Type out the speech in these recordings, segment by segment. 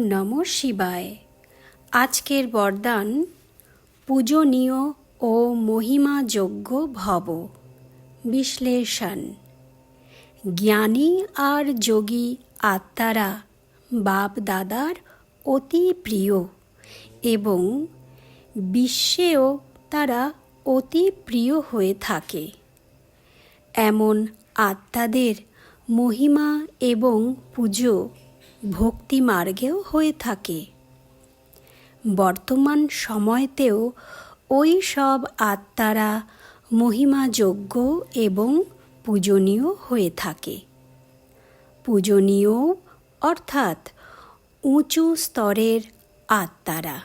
নম শিবায়। আজকের বরদান পূজনীয় ও মহিমাযোগ্য ভব। বিশ্লেষণ। জ্ঞানী আর যোগী আত্মারা বাপ দাদার অতি প্রিয় এবং বিশ্বেও তারা অতি প্রিয় হয়ে থাকে। এমন আত্মাদের মহিমা এবং পুজো ভক্তি মার্গেও হয়ে থাকে। বর্তমান সময়তেও ওই সব আত্মারা মহিমাযোগ্য এবং পূজনীয় হয়ে থাকে। পূজনীয় অর্থাৎ উঁচু স্তরের আত্মারা।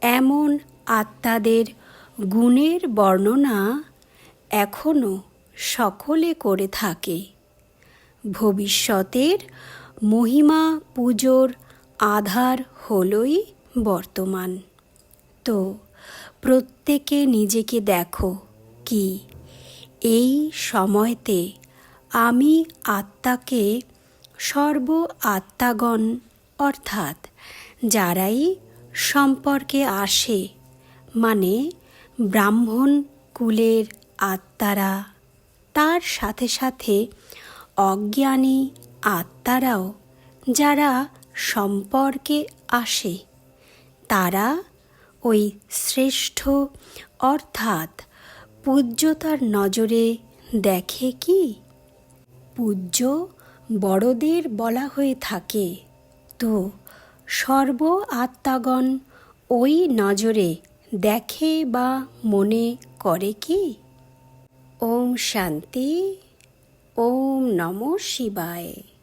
এমন আত্মাদের গুণের বর্ণনা এখনও সকলে করে থাকে। ভবিষ্যতের মহিমা পুজোর আধার হলই বর্তমান। তো প্রত্যেকে নিজেকে দেখো কি? এই সময়তে আমি আত্মাকে সর্ব আত্মাগণ, অর্থাৎ যারাই সম্পর্কে আসে মানে ব্রাহ্মণ কুলের আত্মারা, তার সাথে সাথে অজ্ঞানী আত্মারাও যারা সম্পর্কে আসে, তারা ওই শ্রেষ্ঠ অর্থাৎ পূজ্যতার নজরে দেখে কি? পূজ্য বড়দের বলা হয়ে থাকে। তো সর্ব আত্মাগণ ওই নজরে দেখে বা মনে করে কি? ওম শান্তি, ওম নম শিবায়।